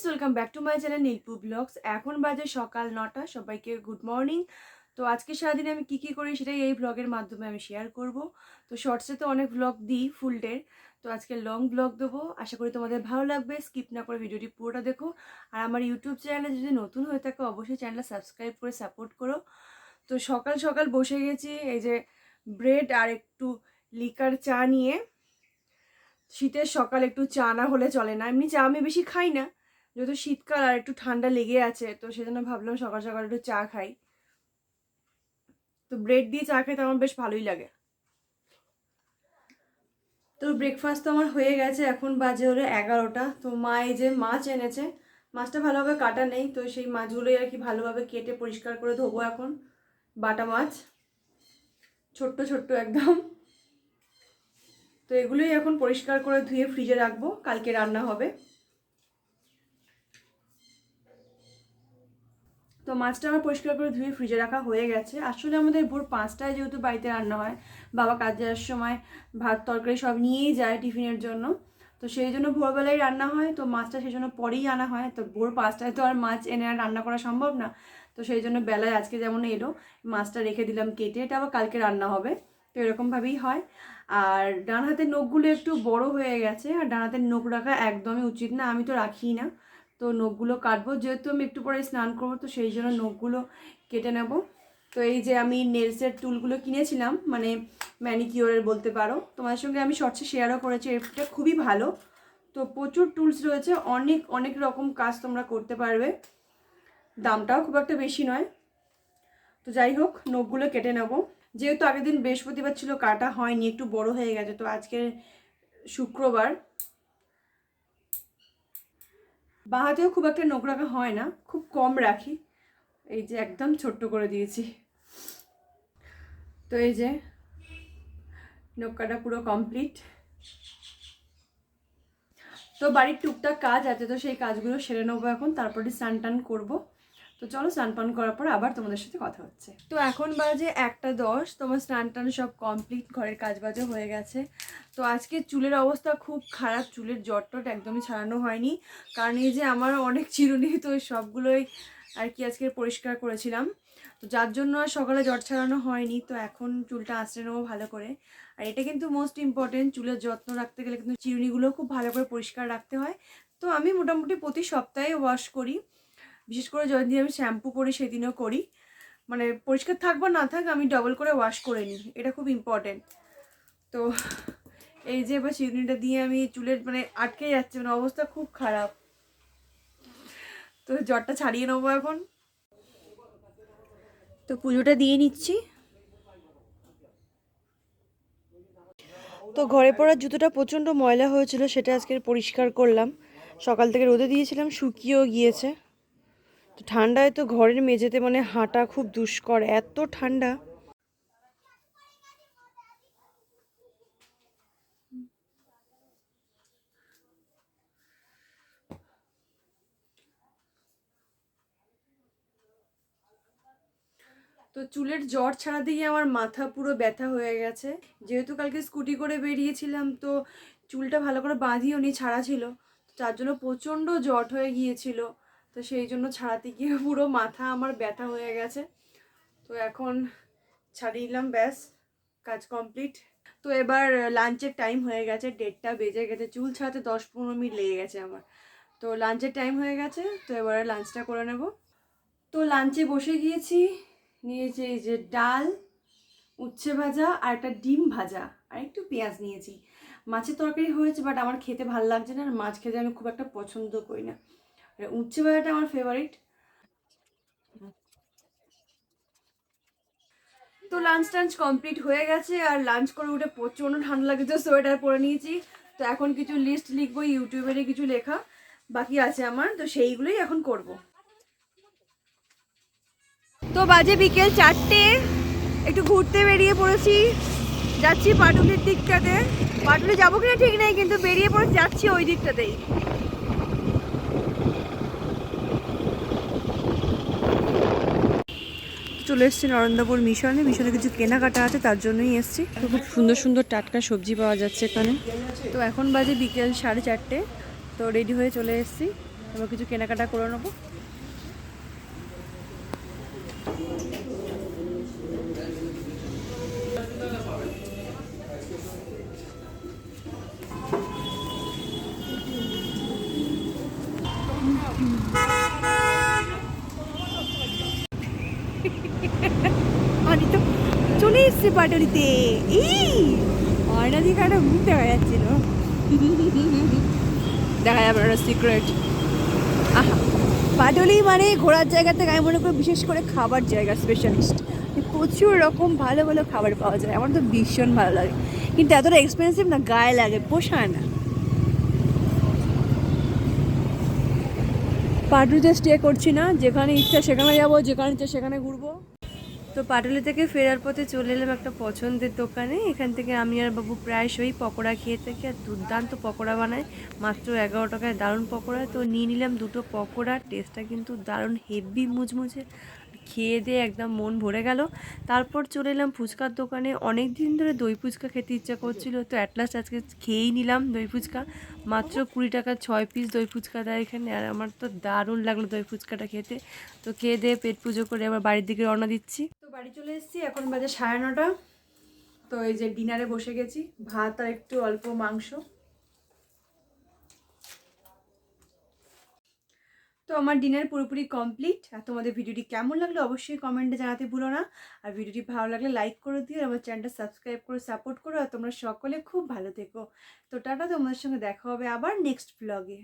Friends welcome back to my channel Nilpu blogs এখন বাজে সকাল নটা, সবাইকে গুড মর্নিং তো আজকে সারাদিনে আমি কী কী করি সেটাই এই ব্লগের মাধ্যমে আমি শেয়ার করব। তো শর্টসে তো অনেক ব্লগ দিই ফুল ডে তো আজকে লং ব্লগ দেবো। আশা করি তোমাদের ভালো লাগবে। স্কিপ না করে ভিডিওটি পুরোটা দেখো। আর আমার ইউটিউব চ্যানেলে যদি নতুন হয়ে থাকে, অবশ্যই চ্যানেলটা সাবস্ক্রাইব করে সাপোর্ট করো। তো সকাল সকাল বসে গেছি এই যে ব্রেড আর একটু লিকার চা নিয়ে। শীতের সকাল একটু চা না হলে চলে না। এমনি চা আমি বেশি খাই না। যেহেতু শীতকাল আর একটু ঠান্ডা লেগে আছে, তো সেজন্য ভাবলাম সকাল সকাল একটু চা খাই। তো ব্রেড দিয়ে চা খেতে আমার বেশ ভালোই লাগে। তো ব্রেকফাস্ট তো আমার হয়ে গেছে, এখন বাজে হলো এগারোটা। তো মা এই যে মাছ এনেছে, মাছটা ভালোভাবে কাটা নেই, তো সেই মাছগুলোই আর কি ভালোভাবে কেটে পরিষ্কার করে ধোবো এখন, বাটা মাছ। ছোট্ট ছোট্ট একদম। তো এগুলোই এখন পরিষ্কার করে ধুয়ে ফ্রিজে রাখব, কালকে রান্না হবে। তো মাছটা আমার পরিষ্কার করে ধুয়ে ফ্রিজে রাখা হয়ে গেছে। আসলে আমাদের ভোর পাঁচটায় যেহেতু বাড়িতে রান্না হয়, বাবা কাজ যাওয়ার সময় ভাত, তরকারি সব নিয়েই যায় টিফিনের জন্য। তো সেই জন্য ভোরবেলায় রান্না হয়, তো মাছটা সেই জন্য পরেই আনা হয়। তো ভোর পাঁচটায় তো আর মাছ এনে আর রান্না করা সম্ভব না। তো সেই জন্য বেলায় আজকে যেমন এলো, মাছটা রেখে দিলাম কেটে, এটা আবার কালকে রান্না হবে। তো এরকমভাবেই হয়। আর ডান হাতের নখগুলো একটু বড় হয়ে গেছে, আর ডান হাতের নখ রাখা একদমই উচিত না, আমি তো রাখি না। তো নখগুলো কাটবো। যেহেতু আমি একটু পরে স্নান করব, তো সেই জন্য নখগুলো কেটে নেব। তো এই যে আমি নেলসের টুলগুলো কিনেছিলাম মানে ম্যানিকিওরের বলতে পারো। তোমাদের সঙ্গে আমি শর্টসে শেয়ারও করেছি, এটা খুবই ভালো। তো প্রচুর টুলস রয়েছে, অনেক অনেক রকম কাজ তোমরা করতে পারবে। দামটাও খুব একটা বেশি নয়। তো যাই হোক, নখগুলো কেটে নেব। যেহেতু আগের দিন বৃহস্পতিবার ছিল, কাটা হয়নি, একটু বড় হয়ে গেছে, তো আজকে শুক্রবার বাহাতেও খুব একটা নোংরা হয় না, খুব কম রাখি। এই যে একদম ছোট্ট করে দিয়েছি। তো এই যে নৌকাটা পুরো কমপ্লিট তো বাড়ির টুকটাক কাজ আছে, তো সেই কাজগুলো সেরে নেব এখন, তারপরে স্নান টান করব। তো চলো স্নান পান করার পর আবার তোমাদের সাথে কথা হচ্ছে। তো এখন বাজে একটা দশ, তোমার স্নান টান সব কমপ্লিট ঘরের কাজ বাজও হয়ে গেছে। তো আজকে চুলের অবস্থা খুব খারাপ, চুলের জট টট একদমই ছাড়ানো হয়নি। কারণ এই যে আমার অনেক চিরুনি তো সবগুলোই আর কি আজকে পরিষ্কার করেছিলাম। তো যার জন্য সকালে জট ছাড়ানো হয়নি, তো এখন চুলটা আঁচড়ে নেব ভালো করে। আর এটা কিন্তু মোস্ট ইম্পর্টেন্ট চুলের যত্ন রাখতে গেলে কিন্তু চিরুনিগুলো খুব ভালো করে পরিষ্কার রাখতে হয়। তো আমি মোটামুটি প্রতি সপ্তাহে ওয়াশ করি। বিশেষ করে যদি আমি শ্যাম্পু করি, সেদিনও করি। মানে পরিষ্কার থাক বা না থাক, আমি ডবল করে ওয়াশ করে নিই। এটা খুব ইম্পর্টেন্ট তো এই যে এবার চিরুনিটা দিয়ে আমি চুলের মানে আটকে যাচ্ছে মানে অবস্থা খুব খারাপ। তো জ্বরটা ছাড়িয়ে নেব এখন। তো পুজোটা দিয়ে নিচ্ছি। তো ঘরে পড়ার জুতোটা প্রচণ্ড ময়লা হয়েছিল, সেটা আজকে পরিষ্কার করলাম। সকাল থেকে রোদে দিয়েছিলাম, শুকিয়েও গিয়েছে। ঠান্ডায় তো ঘরের মেঝেতে মানে হাঁটা খুব দুষ্কর, এত ঠান্ডা। তো চুলের জ্বর ছাড়া দিয়ে আমার মাথা পুরো ব্যথা হয়ে গেছে। যেহেতু কালকে স্কুটি করে বেরিয়েছিলাম, তো চুলটা ভালো করে বাঁধিও নি ছাড়া ছিল। তার জন্য প্রচণ্ড জট হয়ে গিয়েছিল। তো সেই জন্য ছাড়াতে গিয়ে পুরো মাথা আমার ব্যথা হয়ে গেছে। তো এখন ছাড়িয়ে নিলাম, ব্যাস, কাজ কমপ্লিট তো এবার লাঞ্চের টাইম হয়ে গেছে ডেটটা বেজে গেছে, চুল ছাড়াতে দশ পনেরো মিনিট লেগে গেছে আমার। তো লাঞ্চের টাইম হয়ে গেছে, তো এবারে লাঞ্চটা করে নেব। তো লাঞ্চে বসে গিয়েছি নিয়েছি এই যে ডাল, উচ্ছে ভাজা আর একটা ডিম ভাজা, আর একটু পেঁয়াজ নিয়েছি। মাছের তরকারি হয়েছে বাট আমার খেতে ভালো লাগছে না, আর মাছ খেতে আমি খুব একটা পছন্দ করি না। উচ্ছে ভাজাটা আমার ফেভারিট তো লাঞ্চ টাঞ্চ কমপ্লিট হয়ে গেছে, আর লাঞ্চ করে উঠে প্রচণ্ড ঠান্ডা লাগে তো সোয়েটার পরে নিয়েছি। তো এখন কিছু লিস্ট লিখব ইউটিউবেরই কিছু লেখা বাকি আছে আমার, তো সেইগুলোই এখন করব। তো বাজে বিকেল চারটে, একটু ঘুরতে বেরিয়ে পড়েছি। যাচ্ছি পাটুলির দিকটাতে। পাটুলি যাব কিনা ঠিক নেই, কিন্তু বেরিয়ে পড়ে যাচ্ছি ওই দিকটাতেই। চলে এসেছি নরেন্দ্রপুর মিশনে। মিশনে কিছু কেনাকাটা আছে তার জন্যই এসেছি। খুব সুন্দর সুন্দর টাটকা সবজি পাওয়া যাচ্ছে এখানে। তো এখন বাজে বিকেল সাড়ে চারটে। তো রেডি হয়ে চলে এসেছি। এবার কিছু কেনাকাটা করে নেব আমি তো এসছে পাটুরিতে। এই একটা মুখ দেখা যাচ্ছিল দেখা যাবে একটা সিক্রেট আহা। পাটুলি মানে ঘোরার জায়গা থেকে আমি মনে করি বিশেষ করে খাবার জায়গা স্পেশালিস্ট প্রচুর রকম ভালো ভালো খাবার পাওয়া যায়। আমার তো ভীষণ ভালো লাগে। কিন্তু এতটা এক্সপেন্সিভ না গায়ে লাগে পোষায় না। পাটুলিতে স্টে করছি না। যেখানে ইচ্ছা সেখানে যাব যেখানে ইচ্ছা সেখানে ঘুরবো। তো পাটুলি থেকে ফেরার পথে চলে এলাম একটা পছন্দের দোকানে। এখান থেকে আমি আর বাবু প্রায়শই পকোড়া খেয়ে থাকি আর দুর্দান্ত পকোড়া বানায় মাত্র এগারো টাকায় দারুণ পকোড়া। তো নিয়ে নিলাম দুটো পকোড়া। টেস্টটা কিন্তু দারুণ হেভি মুচমুচে। খেয়ে দিয়ে একদম মন ভরে গেল। তারপর চলে এলাম ফুচকার দোকানে। অনেক দিন ধরে দই ফুচকা খেতে ইচ্ছা করছিল। তো অ্যাটলাস্ট আজকে খেয়েই নিলাম দই ফুচকা। মাত্র কুড়ি টাকা ছয় পিস দই ফুচকা দেয় এখানে। আর আমার তো দারুণ লাগল দই ফুচকাটা খেতে। তো খেয়ে দিয়ে পেট পুজো করে আবার বাড়ির দিকে রওনা দিচ্ছি। বাড়ি চলে এসেছি, এখন বাজে সাড়ে নটা। তো এই যে ডিনারে বসে গেছি, ভাত আর একটু অল্প মাংস। তো আমার ডিনার পুরোপুরি কমপ্লিট। আর তোমাদের ভিডিওটি কেমন লাগল অবশ্যই কমেন্টে জানাতে ভুলো না। আর ভিডিওটি ভালো লাগলে লাইক করে দিও আমার চ্যানেলটা সাবস্ক্রাইব করে সাপোর্ট করো। আর তোমরা সকলে খুব ভালো থেকো। তো টাটা, তোমাদের সঙ্গে দেখা হবে আবার নেক্সট ব্লগে